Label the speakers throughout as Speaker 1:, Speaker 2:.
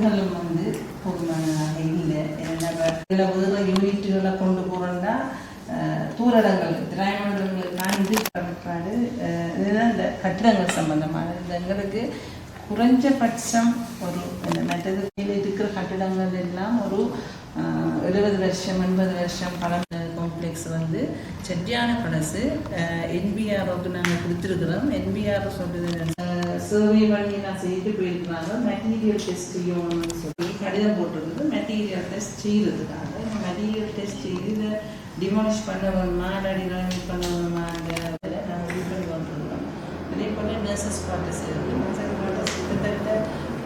Speaker 1: நிலப்பரப்புகளும் வந்து போதுமானதாக இல்லை. ஏன்னா இதில் உதவ யூனிட்டுகளை கொண்டு போகிறோம்னா தூரடங்கள் திராயமண்டலங்களுக்கான இது பயன்பாடு இதுதான் இந்த கட்டிடங்கள் சம்பந்தமானது இந்த எங்களுக்கு குறைஞ்சபட்சம் ஒரு இந்த மற்றது இருக்கிற கட்டிடங்கள் எல்லாம் ஒரு எழுபது வருஷம் எண்பது வருஷம் பழம் காம்ப்ளெக்ஸ் வந்து செட்டியான பழசு என்பிஆருக்கு நாங்கள் கொடுத்துருக்குறோம். என்பிஆர் சொல்றது சர்வே பண்ணி நான் செய்து போயிருக்கிறாங்க. மெட்டீரியல் டெஸ்ட் செய்யணும்னு சொல்லி கடிதம் போட்டிருக்குது. மெட்டீரியல் டெஸ்ட் செய்யறதுக்காக. மெட்டீரியல் டெஸ்ட் செய்து இதை டிமாலிஷ் பண்ண வேணுமா இல்லாடி ரெனோவேட் பண்ண வேணுமாங்கிறத நாங்கள் இது பண்ணி வந்துருக்கிறோம் அதே போல் நர்சஸ் குவார்ட்டர்ஸ் இருக்குது நர்சஸ் குவார்ட்டர்ஸ் கிட்டத்தட்ட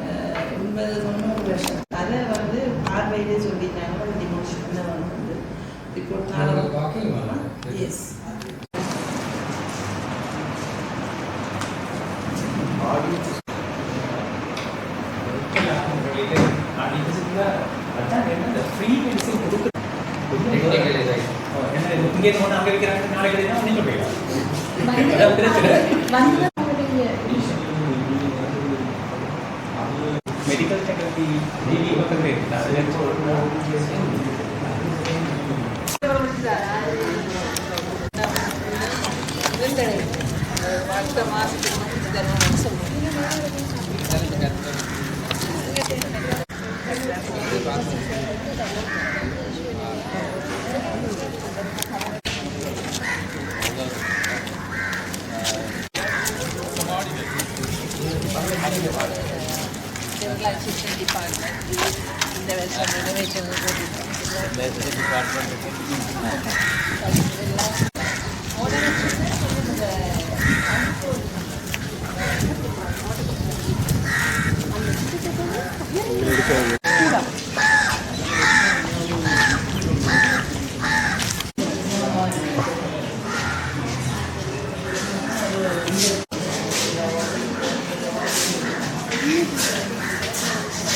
Speaker 1: அஹ், எண்பது தொண்ணூறு வருஷம். அதை வந்து பார்வையிலே சொல்லிட்டாங்க டிமாலிஷ் பண்ண வந்து ரிப்போர்ட் எஸ்
Speaker 2: இங்கே கொண்டு அங்கே வைக்கிறாங்க நாளைக்கு வைக்கிறாங்க, நீங்க போயிடலாம் அதான் பிரச்சனை மெடிக்கல் செக்ரட்டரி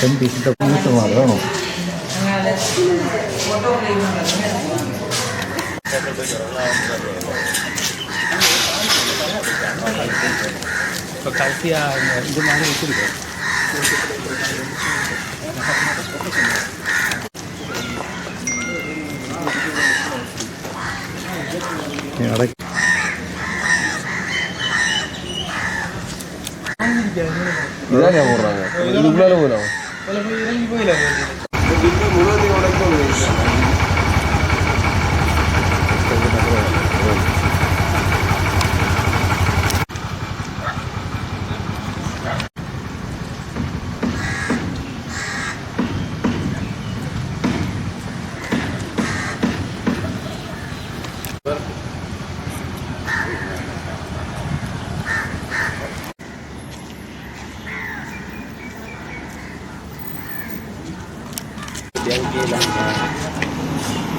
Speaker 3: டென் பீஸ் பூச மாதிரி வேணும்
Speaker 1: அதனால் ஃபோட்டோ
Speaker 2: இப்போ கடைசியாக இது மாதிரி வச்சுருக்கோம்
Speaker 3: நீ அடக்கி இதான் ஞாபகம் போடுறாங்க இதுக்குள்ளால போயிடும்
Speaker 2: বলে い
Speaker 3: い。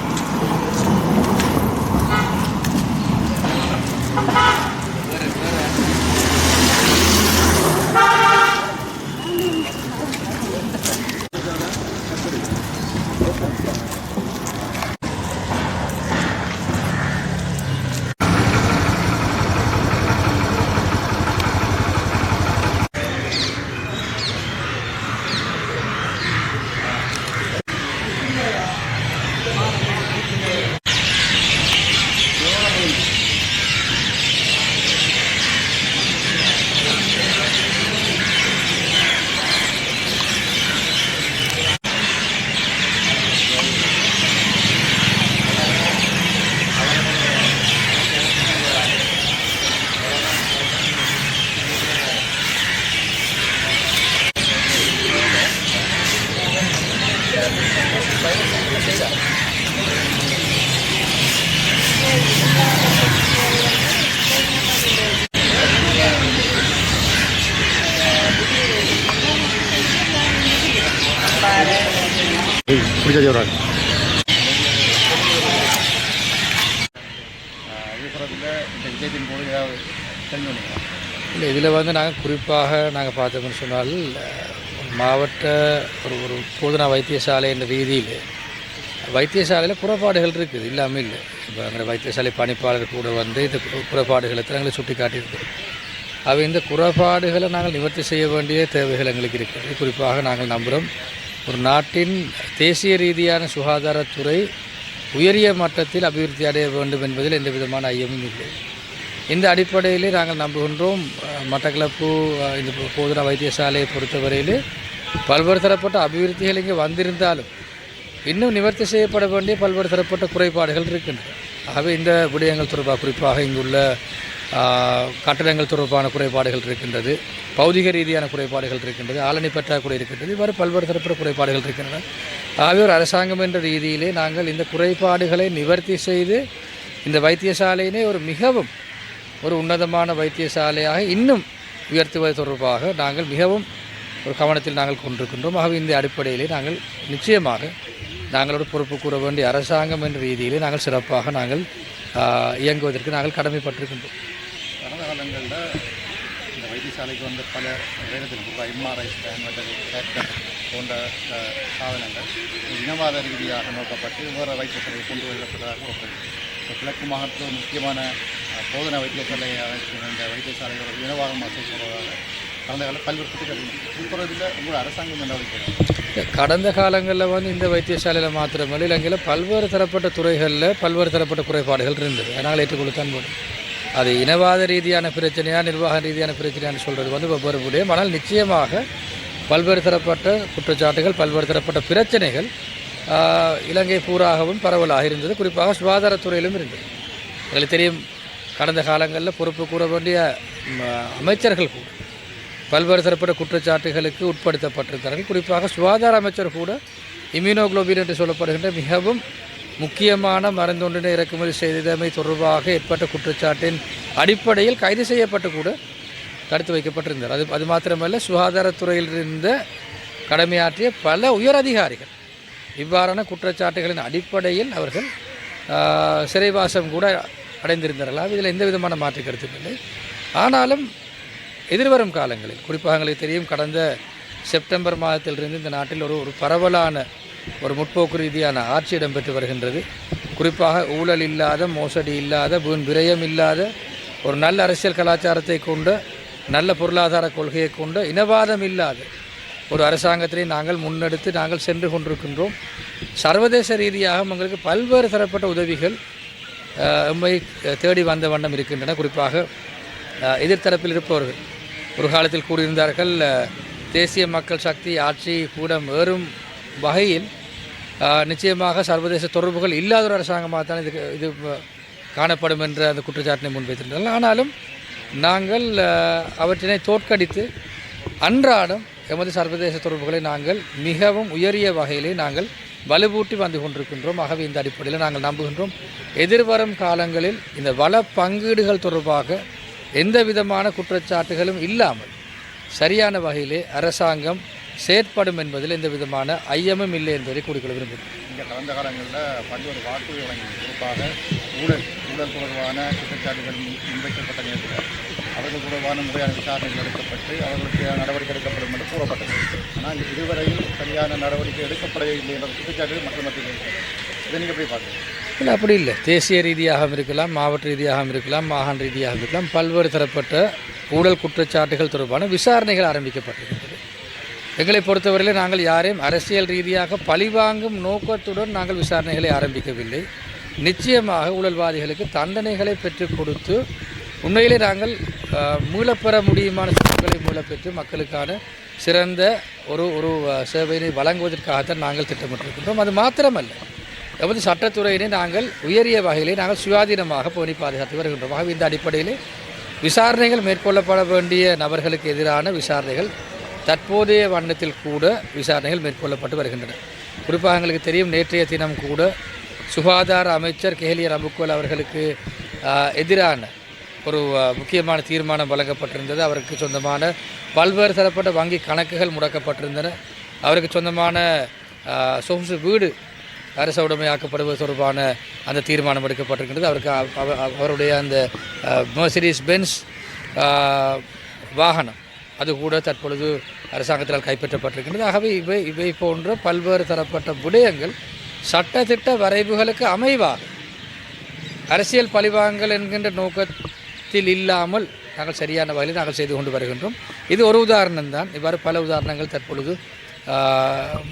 Speaker 3: சொல்கிறாங்க இல்லை இதில் வந்து நாங்கள் குறிப்பாக நாங்கள் பார்த்தோம்னு சொன்னால்
Speaker 4: மாவட்ட ஒரு ஒரு போதனா வைத்தியசாலை என்ற ரீதியில் வைத்தியசாலையில் குறைபாடுகள் இருக்குது இல்லாமல் இல்லை. இப்போ அங்கே வைத்தியசாலை பணிப்பாளர் கூட வந்து இந்த கு- குறைபாடுகளை எங்களை சுட்டி காட்டியிருக்கு அவை இந்த குறைபாடுகளை நாங்கள் நிவர்த்தி செய்ய வேண்டிய தேவைகள் எங்களுக்கு இருக்குது. குறிப்பாக நாங்கள் நம்புகிறோம் ஒரு நாட்டின் தேசிய ரீதியான சுகாதாரத்துறை உயரிய மட்டத்தில் அபிவிருத்தி அடைய வேண்டும் என்பதில் எந்த விதமான ஐயமும் இல்லை. இந்த அடிப்படையிலே நாங்கள் நம்புகின்றோம் மட்டக்களப்பு இந்த போதுன போதனா வைத்தியசாலையை பொறுத்தவரையில் பல்வேறு தரப்பட்ட அபிவிருத்திகள் இங்கே வந்திருந்தாலும் இன்னும் நிவர்த்தி செய்யப்பட வேண்டிய பல்வேறு தரப்பட்ட குறைபாடுகள் இருக்கின்றன. ஆகவே இந்த விடயங்கள் தொடர்பாக குறிப்பாக இங்குள்ள கட்டடங்கள் தொடர்பான குறைபாடுகள் இருக்கின்றது பௌதிக ரீதியான குறைபாடுகள் இருக்கின்றது ஆளணி பற்றாக்குறை இருக்கின்றது இவ்வாறு பல்வேறு தரப்பு குறைபாடுகள் இருக்கின்றன. ஆகவே ஒரு அரசாங்கம் என்ற ரீதியிலே நாங்கள் இந்த குறைபாடுகளை நிவர்த்தி செய்து இந்த வைத்தியசாலையினை ஒரு மிகவும் ஒரு உன்னதமான வைத்தியசாலையாக இன்னும் உயர்த்துவது தொடர்பாக நாங்கள் மிகவும் ஒரு கவனத்தில் நாங்கள் கொண்டிருக்கின்றோம். ஆகவே இந்த அடிப்படையிலே நாங்கள் நிச்சயமாக நாங்களோட பொறுப்பு கூற வேண்டிய அரசாங்கம் என்ற ரீதியிலே நாங்கள் சிறப்பாக நாங்கள் இயங்குவதற்கு நாங்கள் கடமைப்பட்டிருக்கின்றோம்.
Speaker 5: இந்த வைத்தியசாலைக்கு வந்த பல வேலைகள் குறிப்பாக எம்ஆர்ஐ ஸ்கேன் மற்றது போன்ற சாதனங்கள் இனவாத ரீதியாக நோக்கப்பட்டு வேறு வைத்தியசாலை கொண்டு வரப்பட்டதாக இப்போ கிழக்கு மாகாணத்தில் முக்கியமான அஹ், போதனா வைத்தியசாலையாக இந்த வைத்தியசாலையோட இனவாதமாக செயல்படுவதாக கடந்த கால பல்வேறு திட்டங்கள் இதுபுறத்தில் உங்களோட அரசாங்கம் நடவடிக்கை
Speaker 4: கடந்த காலங்களில் வந்து இந்த வைத்தியசாலையில் மாத்திரமல்ல இலங்கையில் பல்வேறு தரப்பட்ட துறைகளில் பல்வேறு தரப்பட்ட குறைபாடுகள் இருந்தது அதனால் ஏற்றுக்கொள்ளத்தான் போடும் அது இனவாத ரீதியான பிரச்சனையாக நிர்வாக ரீதியான பிரச்சனையான்னு சொல்கிறது வந்து வெவ்வேறு முடியும் ஆனால் நிச்சயமாக பல்வேறு தரப்பட்ட குற்றச்சாட்டுகள் பல்வேறு தரப்பட்ட பிரச்சனைகள் இலங்கை பூராகவும் பரவலாக இருந்தது. குறிப்பாக சுகாதாரத்துறையிலும் இருந்தது. எங்களுக்கு தெரியும் கடந்த காலங்களில் பொறுப்பு கூற வேண்டிய அமைச்சர்கள் கூட பல்வேறு தரப்பட்ட குற்றச்சாட்டுகளுக்கு உட்படுத்தப்பட்டிருக்கிறார்கள் குறிப்பாக சுகாதார அமைச்சர் கூட இம்யூனோக்ளோபின் என்று சொல்லப்படுகின்ற மிகவும் முக்கியமான மருந்தொன்றினை இறக்குமதி செய்தமை தொடர்பாக ஏற்பட்ட குற்றச்சாட்டின் அடிப்படையில் கைது செய்யப்பட்டு கூட தடுத்து வைக்கப்பட்டிருந்தார். அது அது மாத்திரமல்ல சுகாதாரத்துறையில் இருந்த கடமையாற்றிய பல உயர் அதிகாரிகள் இவ்வாறான குற்றச்சாட்டுகளின் அடிப்படையில் அவர்கள் சிறைவாசம் கூட அடைந்திருந்தார்கள். இதில் எந்த விதமான மாற்று கருத்தும் இல்லை. ஆனாலும் எதிர்வரும் காலங்களில் குறிப்பாக எங்களுக்கு தெரியும் கடந்த செப்டம்பர் மாதத்திலிருந்து இந்த நாட்டில் ஒரு ஒரு பரவலான ஒரு முற்போக்கு ரீதியான ஆட்சி இடம்பெற்று வருகின்றது. குறிப்பாக ஊழல் இல்லாத மோசடி இல்லாத வீண் விரயம் இல்லாத ஒரு நல்ல அரசியல் கலாச்சாரத்தை கொண்ட நல்ல பொருளாதார கொள்கையை கொண்ட இனவாதம் இல்லாத ஒரு அரசாங்கத்திலே நாங்கள் முன்னெடுத்து நாங்கள் சென்று கொண்டிருக்கின்றோம். சர்வதேச ரீதியாக எங்களுக்கு பல்வேறு தரப்பட்ட உதவிகள் உண்மை தேடி வந்த வண்ணம் இருக்கின்றன. குறிப்பாக எதிர்த்தரப்பில் இருப்பவர்கள் ஒரு காலத்தில் கூறியிருந்தார்கள் தேசிய மக்கள் சக்தி ஆட்சி கூடம் ஏறும் வகையில் நிச்சயமாக சர்வதேச தொடர்புகள் இல்லாத ஒரு அரசாங்கமாக தான் இது இது காணப்படும் என்ற அந்த குற்றச்சாட்டினை முன்வைத்திருந்தார்கள். ஆனாலும் நாங்கள் அவற்றினை தோற்கடித்து அன்றாடம் எமது சர்வதேச தொடர்புகளை நாங்கள் மிகவும் உயரிய வகையிலே நாங்கள் வலுவூட்டி வந்து கொண்டிருக்கின்றோம். ஆகவே இந்த அடிப்படையில் நாங்கள் நம்புகின்றோம். எதிர்வரும் காலங்களில் இந்த வள பங்கீடுகள் தொடர்பாக எந்த விதமான குற்றச்சாட்டுகளும் இல்லாமல் சரியான வகையிலே அரசாங்கம் செயற்படும் என்பதில் எந்த விதமான ஐயமும் இல்லை என்பதை கூறிக்கொள்ள விரும்புகிறேன்.
Speaker 5: இங்கே கடந்த காலங்களில் பல்வேறு வாக்குறுதி வழங்கி குறிப்பாக ஊழல் ஊழல் தொடர்பான குற்றச்சாட்டுகள் முன்- முன்வைக்கப்பட்ட நேரத்தில் அவர்கள் தொடர்பான முறையான விசாரணைகள் எடுக்கப்பட்டு அவர்களுக்கு நடவடிக்கை எடுக்கப்படும் என்று கூறப்பட்டது. ஆனால் இதுவரையில் சரியான நடவடிக்கை எடுக்கப்படவில்லை என்ற குற்றச்சாட்டுகள் மக்கள் மத்தியில். இதை நீங்கள் எப்படி பார்க்குறீங்க?
Speaker 4: இல்லை அப்படி இல்லை. தேசிய ரீதியாகவும் இருக்கலாம் மாவட்ட ரீதியாகவும் இருக்கலாம் மாகாண ரீதியாகவும் இருக்கலாம் பல்வேறு தரப்பட்ட ஊழல் குற்றச்சாட்டுகள் தொடர்பான விசாரணைகள் ஆரம்பிக்கப்பட்டிருக்கின்றது எங்களை பொறுத்தவரையில் நாங்கள் யாரையும் அரசியல் ரீதியாக பழிவாங்கும் நோக்கத்துடன் நாங்கள் விசாரணைகளை ஆரம்பிக்கவில்லை. நிச்சயமாக ஊழல்வாதிகளுக்கு தண்டனைகளை பெற்றுக் கொடுத்து உண்மையிலே நாங்கள் மூலப்பெற மீளப்பெற முடியுமான சொத்துக்களை மூலப்பெற்று மக்களுக்கான சிறந்த ஒரு ஒரு சேவையினை வழங்குவதற்காகத்தான் நாங்கள் திட்டமிட்டிருக்கின்றோம். அது மாத்திரமல்ல எமது சட்டத்துறையினை நாங்கள் உயரிய வகையிலே நாங்கள் சுயாதீனமாக போனி பாதுகாத்து வருகின்றோம். ஆகவே இந்த அடிப்படையிலே விசாரணைகள் மேற்கொள்ளப்பட வேண்டிய நபர்களுக்கு எதிரான விசாரணைகள் தற்போதைய வண்ணத்தில் கூட விசாரணைகள் மேற்கொள்ளப்பட்டு வருகின்றன. குறிப்பாக எங்களுக்கு தெரியும் நேற்றைய தினம் கூட சுகாதார அமைச்சர் கேலிய ரம்புக்கோல் அவர்களுக்கு எதிரான ஒரு முக்கியமான தீர்மானம் வழங்கப்பட்டிருந்தது. அவருக்கு சொந்தமான பல்வேறு தரப்பட்ட வங்கி கணக்குகள் முடக்கப்பட்டிருந்தன. அவருக்கு சொந்தமான சொகுசு வீடு அரச உடைமையாக்கப்படுவது தொடர்பான அந்த தீர்மானம் எடுக்கப்பட்டிருக்கின்றது. அவருக்கு அவ- அவருடைய அந்த மெர்சிடிஸ் பென்ஸ் வாகனம் அது கூட தற்பொழுது அரசாங்கத்தால் கைப்பற்றப்பட்டிருக்கின்றது. ஆகவே இவை இவை போன்ற பல்வேறு தரப்பட்ட விடயங்கள் சட்டத்திட்ட வரைவுகளுக்கு அமைவாக அரசியல் பழிவாங்கல் என்கின்ற நோக்கத்தில் இல்லாமல் நாங்கள் சரியான வகையில் நாங்கள் செய்து கொண்டு வருகின்றோம். இது ஒரு உதாரணம் தான். இவ்வாறு பல உதாரணங்கள் தற்பொழுது ஆஹ்,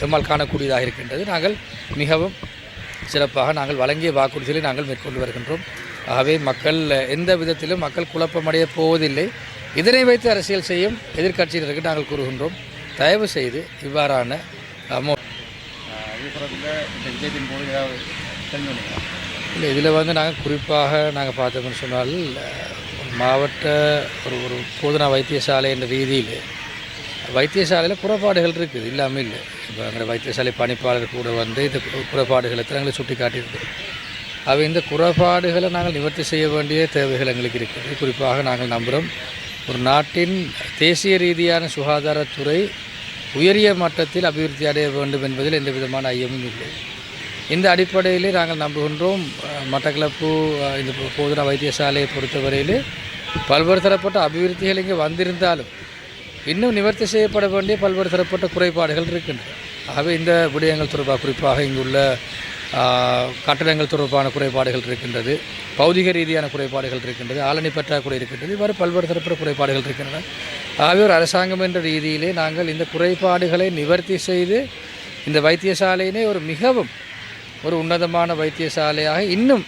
Speaker 4: நம்மால் காணக்கூடியதாக இருக்கின்றது. நாங்கள் மிகவும் சிறப்பாக நாங்கள் வழங்கிய வாக்குறுதிகளை நாங்கள் மேற்கொண்டு வருகின்றோம். ஆகவே மக்கள் எந்த விதத்திலும் மக்கள் குழப்பமடைய போவதில்லை. இதனை வைத்து அரசியல் செய்யும் எதிர்க்கட்சியினருக்கு நாங்கள் கூறுகின்றோம். தயவு செய்து இவ்வாறான அமோ இல்லை இதில் வந்து நாங்கள் குறிப்பாக நாங்கள் பார்த்தோம்னு சொன்னால் ஒரு மாவட்ட ஒரு ஒரு போதனா வைத்தியசாலை என்ற ரீதியில் வைத்தியசாலையில் குறைபாடுகள் இருக்குது இல்லாமல் இல்லை. இப்போ எங்கள் வைத்தியசாலை பணிப்பாளர் கூட வந்து இந்த குறைபாடுகளை எங்களை சுட்டி காட்டியிருக்கு. அவை இந்த குறைபாடுகளை நாங்கள் நிவர்த்தி செய்ய வேண்டிய தேவைகள் எங்களுக்கு இருக்குது. குறிப்பாக நாங்கள் நம்புகிறோம் ஒரு நாட்டின் தேசிய ரீதியான சுகாதாரத்துறை உயரிய மட்டத்தில் அபிவிருத்தி அடைய வேண்டும் என்பதில் எந்த விதமான ஐயமும் இல்லை. இந்த அடிப்படையிலே நாங்கள் நம்புகின்றோம் மட்டக்களப்பு இந்த போ- போதனா வைத்தியசாலையை பொறுத்தவரையிலே பல்வேறு தரப்பட்ட அபிவிருத்திகள் இங்கே வந்திருந்தாலும் இன்னும் நிவர்த்தி செய்யப்பட வேண்டிய பல்வேறு தரப்பட்ட குறைபாடுகள் இருக்கின்றன. ஆகவே இந்த விடயங்கள் தொடர்பாக குறிப்பாக இங்குள்ள ஆஹ், கட்டடங்கள் தொடர்பான குறைபாடுகள் இருக்கின்றது. பௌதிக ரீதியான குறைபாடுகள் இருக்கின்றது ஆளணி பற்றாக்குறை இருக்கின்றது இவ்வாறு பல்வேறு தரப்பு குறைபாடுகள் இருக்கின்றன. ஆகவே ஒரு அரசாங்கம் என்ற ரீதியிலே நாங்கள் இந்த குறைபாடுகளை நிவர்த்தி செய்து இந்த வைத்தியசாலையினை ஒரு மிகவும் ஒரு உன்னதமான வைத்தியசாலையாக இன்னும்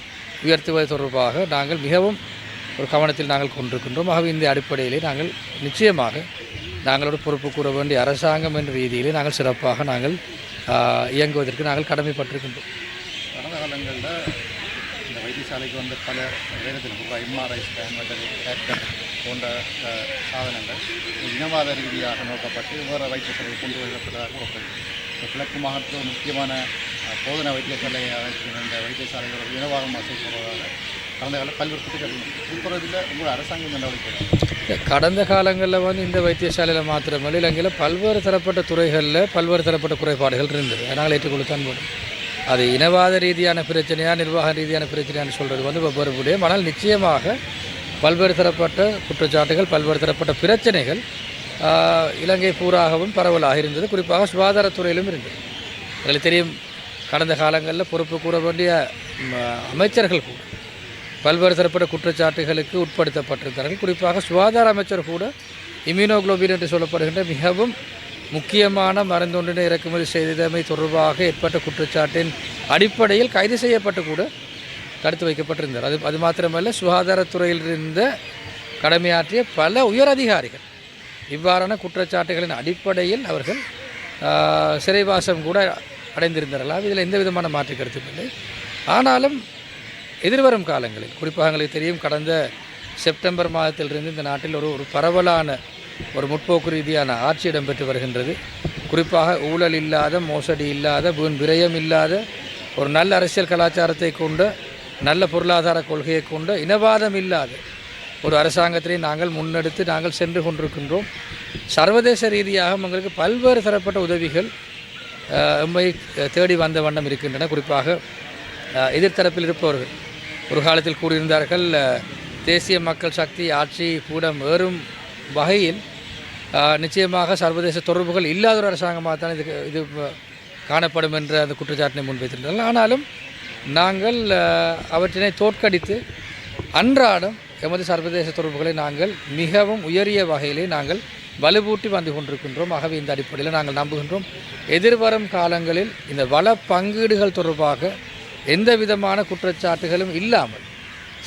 Speaker 4: உயர்த்துவது தொடர்பாக நாங்கள் மிகவும் ஒரு கவனத்தில் நாங்கள் கொண்டிருக்கின்றோம். ஆகவே இந்த அடிப்படையிலே நாங்கள் நிச்சயமாக நாங்களோட பொறுப்பு கூற வேண்டிய அரசாங்கம் என்ற ரீதியிலே நாங்கள் சிறப்பாக நாங்கள் இயங்குவதற்கு நாங்கள் கடமைப்பட்டிருக்கின்றோம்.
Speaker 5: இந்த வைத்தியசாலைக்கு பல வேகத்தில் குறிப்பாக எம்ஆர்ஐ ஸ்கேன் மற்றது கேட்கர் போன்ற சாதனங்கள் இனவாத ரீதியாக நோக்கப்பட்டு வேறு வைத்தியசாலை கொண்டு வரப்பட்டதாக கூறப்படுகிறது. கிழக்கு மாகாணத்தில் முக்கியமான போதனை போதனா வைத்தியசாலையாக இருக்கிற வைத்தியசாலைகள் இனவாதம் அசைப்படுவதாக கடந்த கால பல்வேறு குற்றங்கள் விழுப்புரத்தில் உங்கள் அரசாங்கம் நடவடிக்கை
Speaker 4: கடந்த காலங்களில் வந்து இந்த வைத்தியசாலையில் மாத்திரமல்ல இலங்கையில் பல்வேறு தரப்பட்ட துறைகளில் பல்வேறு தரப்பட்ட குறைபாடுகள் இருந்தது. அதனால் ஏற்றுக்கொள்ளத்தான் போடும் அது இனவாத ரீதியான பிரச்சனையாக நிர்வாக ரீதியான பிரச்சனையான்னு சொல்கிறது வந்து வெவ்வேறு முடியும் ஆனால் நிச்சயமாக பல்வேறு தரப்பட்ட குற்றச்சாட்டுகள் பல்வேறு தரப்பட்ட பிரச்சனைகள் இலங்கை பூராகவும் பரவலாக இருந்தது. குறிப்பாக சுகாதாரத்துறையிலும் இருந்தது. எங்களுக்கு தெரியும் கடந்த காலங்களில் பொறுப்பு கூற வேண்டிய அமைச்சர்கள் கூட பல்வேறு தரப்பட்ட குற்றச்சாட்டுகளுக்கு உட்படுத்தப்பட்டிருக்கிறார்கள் குறிப்பாக சுகாதார அமைச்சர் கூட இம்யூனோகுளோபின் என்று சொல்லப்படுகின்ற மிகவும் முக்கியமான மருந்தொன்றினை இறக்குமதி செய்தமை தொடர்பாக ஏற்பட்ட குற்றச்சாட்டின் அடிப்படையில் கைது செய்யப்பட்டு கூட தடுத்து வைக்கப்பட்டிருந்தார். அது அது மாத்திரமல்ல சுகாதாரத்துறையில் இருந்த கடமையாற்றிய பல உயர் அதிகாரிகள் இவ்வாறான குற்றச்சாட்டுகளின் அடிப்படையில் அவர்கள் சிறைவாசம் கூட அடைந்திருந்தார்களா. இதில் எந்த விதமான மாற்று கருத்தும் இல்லை. ஆனாலும் எதிர்வரும் காலங்களில் குறிப்பாக எங்களுக்கு தெரியும் கடந்த செப்டம்பர் மாதத்திலிருந்து இந்த நாட்டில் ஒரு ஒரு பரவலான ஒரு முற்போக்கு ரீதியான ஆட்சி இடம்பெற்று வருகின்றது. குறிப்பாக ஊழல் இல்லாத மோசடி இல்லாத வீண் விரயம் இல்லாத ஒரு நல்ல அரசியல் கலாச்சாரத்தை கொண்ட நல்ல பொருளாதார கொள்கையை கொண்ட இனவாதம் இல்லாத ஒரு அரசாங்கத்தினை நாங்கள் முன்னெடுத்து நாங்கள் சென்று கொண்டிருக்கின்றோம். சர்வதேச ரீதியாக உங்களுக்கு பல்வேறு தரப்பட்ட உதவிகள் அஹ், எம்மை தேடி வந்த வண்ணம் இருக்கின்றன. குறிப்பாக எதிர்த்தரப்பில் இருப்பவர்கள். ஒரு காலத்தில் கூறியிருந்தார்கள் தேசிய மக்கள் சக்தி ஆட்சி கூடம் ஏறும் வகையில் நிச்சயமாக சர்வதேச தொடர்புகள் இல்லாத ஒரு அரசாங்கமாக தான் இது இது காணப்படும் என்ற அந்த குற்றச்சாட்டினை முன்வைத்திருந்தார்கள். ஆனாலும் நாங்கள் அவற்றினை தோற்கடித்து அன்றாடம் எமது சர்வதேச தொடர்புகளை நாங்கள் மிகவும் உயரிய வகையிலே நாங்கள் வலுவூட்டி வந்து கொண்டிருக்கின்றோம். ஆகவே இந்த அடிப்படையில் நாங்கள் நம்புகின்றோம். எதிர்வரும் காலங்களில் இந்த வள பங்கீடுகள் தொடர்பாக எந்த விதமான குற்றச்சாட்டுகளும் இல்லாமல்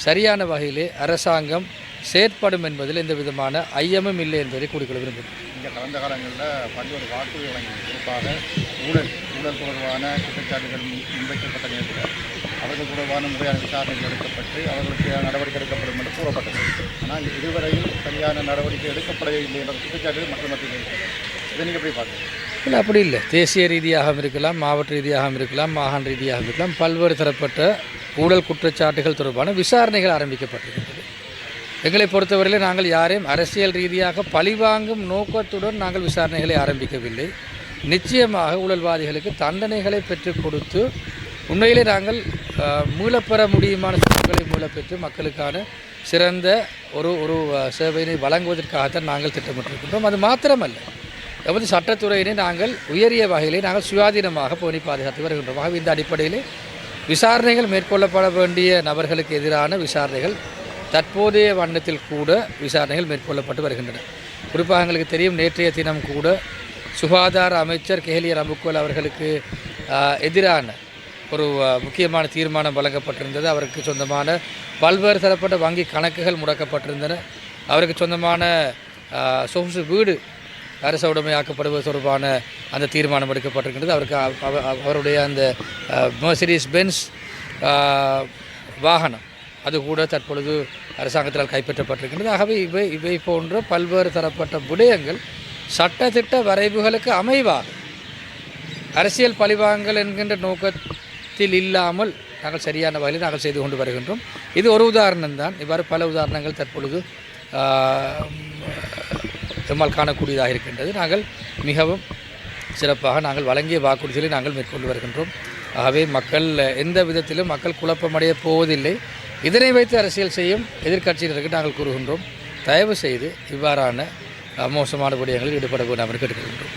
Speaker 4: சரியான வகையிலே அரசாங்கம் செயற்படும் என்பதில் எந்த விதமான ஐயமும் இல்லை என்பதை கூறிக்கொள்ள விரும்புகிறேன்.
Speaker 5: இந்த கடந்த காலங்களில் பல்வேறு வாக்குறுதி வழங்கி குறிப்பாக ஊழல் ஊழல் தொடர்பான குற்றச்சாட்டுகள் முன்- முன்வைக்கப்பட்ட நேரத்தில் அவர்கள் தொடர்பான முறையான விசாரணைகள் எடுக்கப்பட்டு அவர்களுக்கு நடவடிக்கை எடுக்கப்படும் என்று கூறப்பட்டது. ஆனால் இதுவரையில் சரியான நடவடிக்கை எடுக்கப்படவில்லை என்ற குற்றச்சாட்டுகள் மக்கள் மத்தியில். இதை நீங்கள் எப்படி பார்க்குறீங்க?
Speaker 4: இல்லை அப்படி இல்லை. தேசிய ரீதியாகவும் இருக்கலாம் மாவட்ட ரீதியாகவும் இருக்கலாம் மாகாண ரீதியாகவும் இருக்கலாம் பல்வேறு தரப்பட்ட ஊழல் குற்றச்சாட்டுகள் தொடர்பான விசாரணைகள் ஆரம்பிக்கப்பட்டிருக்கின்றது எங்களை பொறுத்தவரையில் நாங்கள் யாரையும் அரசியல் ரீதியாக பழிவாங்கும் நோக்கத்துடன் நாங்கள் விசாரணைகளை ஆரம்பிக்கவில்லை. நிச்சயமாக ஊழல்வாதிகளுக்கு தண்டனைகளை பெற்றுக் கொடுத்து உண்மையிலே நாங்கள் மூலப்பெற மீளப்பெற முடியுமான சொத்துக்களை மூலப்பெற்று மக்களுக்கான சிறந்த ஒரு ஒரு சேவையினை வழங்குவதற்காகத்தான் நாங்கள் திட்டமிட்டிருக்கின்றோம். அது மாத்திரமல்ல எமது சட்டத்துறையினை நாங்கள் உயரிய வகையிலே நாங்கள் சுயாதீனமாக பேணி பாதுகாத்து வருகின்றோம். ஆகவே இந்த அடிப்படையிலே விசாரணைகள் மேற்கொள்ளப்பட வேண்டிய நபர்களுக்கு எதிரான விசாரணைகள் தற்போதைய வண்ணத்தில் கூட விசாரணைகள் மேற்கொள்ளப்பட்டு வருகின்றன. குறிப்பாக எங்களுக்கு தெரியும் நேற்றைய தினம் கூட சுகாதார அமைச்சர் கேலிய ரம்புக்கோல் அவர்களுக்கு எதிரான ஒரு முக்கியமான தீர்மானம் வழங்கப்பட்டிருந்தது. அவருக்கு சொந்தமான பல்வேறு தரப்பட்ட வங்கி கணக்குகள் முடக்கப்பட்டிருந்தன. அவருக்கு சொந்தமான சொகுசு வீடு அரச உடைமையாக்கப்படுவது தொடர்பான அந்த தீர்மானம் எடுக்கப்பட்டிருக்கின்றது. அவருக்கு அவ- அவருடைய அந்த மெர்சிடிஸ் பென்ஸ் வாகனம் அது கூட தற்பொழுது அரசாங்கத்தால் கைப்பற்றப்பட்டிருக்கின்றது. ஆகவே இவை இவை போன்ற பல்வேறு தரப்பட்ட விடயங்கள் சட்டத்திட்ட வரைவுகளுக்கு அமைவாக அரசியல் பழிவாங்கல் என்கின்ற நோக்கத்தில் இல்லாமல் நாங்கள் சரியான வகையில் நாங்கள் செய்து கொண்டு வருகின்றோம். இது ஒரு உதாரணம் தான். இவ்வாறு பல உதாரணங்கள் தற்பொழுது நம்மால் காணக்கூடியதாக இருக்கின்றது. நாங்கள் மிகவும் சிறப்பாக நாங்கள் வழங்கிய வாக்குறுதிகளை நாங்கள் மேற்கொண்டு வருகின்றோம். ஆகவே மக்கள் எந்த விதத்திலும் மக்கள் குழப்பமடைய போவதில்லை. இதனை வைத்து அரசியல் செய்யும் எதிர்க்கட்சியினருக்கு நாங்கள் கூறுகின்றோம். தயவு செய்து இவ்வாறான மோசமான விடயங்களில் ஈடுபட கேட்டுக்கொள்கின்றோம்.